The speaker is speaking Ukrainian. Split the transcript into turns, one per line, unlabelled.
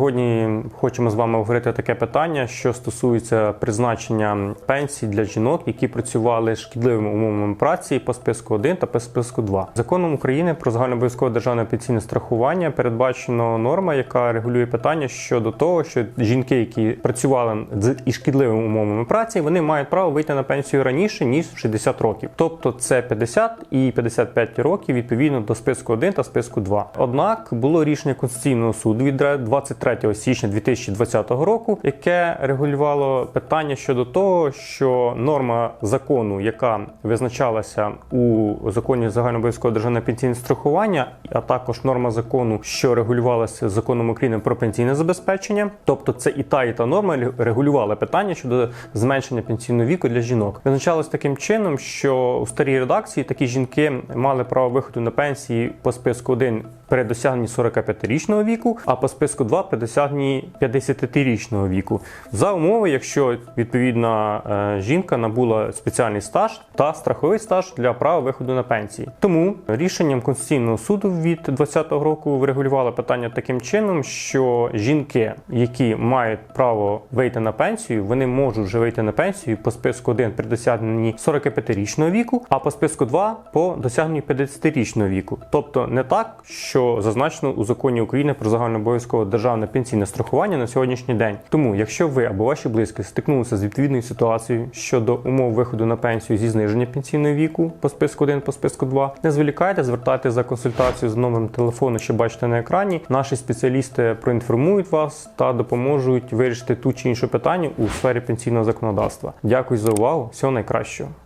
Сьогодні хочемо з вами говорити таке питання, що стосується призначення пенсій для жінок, які працювали шкідливими умовами праці по списку 1 та по списку 2. Законом України про загальнообов'язкове державне пенсійне страхування передбачено норма, яка регулює питання щодо того, що жінки, які працювали з і шкідливими умовами праці, вони мають право вийти на пенсію раніше ніж в 60 років, тобто це 50 і 55 років відповідно до списку 1 та списку 2. Однак було рішення Конституційного суду від 23 січня 2020 року, яке регулювало питання щодо того, що норма закону, яка визначалася у законі загальнообов'язкового державного пенсійне страхування, а також норма закону, що регулювалася законом України про пенсійне забезпечення, тобто це і та, і та норма регулювала питання щодо зменшення пенсійного віку для жінок. Визначалось таким чином, що у старій редакції такі жінки мали право виходу на пенсії по списку 1 при досягненні 45-річного віку, а по списку 2 при досягненні 50-річного віку. За умови, якщо відповідна е, жінка набула спеціальний стаж та страховий стаж для права виходу на пенсії. Тому рішенням Конституційного суду від 2020 року врегулювало питання таким чином, що жінки, які мають право вийти на пенсію, вони можуть вже вийти на пенсію по списку 1 при досягненні 45-річного віку, а по списку 2 по досягненні 50-річного віку. Тобто не так, що зазначено у законі України про загальнообов'язкове державне пенсійне страхування на сьогоднішній день. Тому, якщо ви або ваші близькі стикнулися з відповідною ситуацією щодо умов виходу на пенсію зі зниження пенсійного віку по списку 1, по списку 2, не зволікайте, звертайтеся за консультацією з номером телефону, що бачите на екрані. Наші спеціалісти проінформують вас та допоможуть вирішити ту чи іншу питання у сфері пенсійного законодавства. Дякую за увагу. Всього найкращого.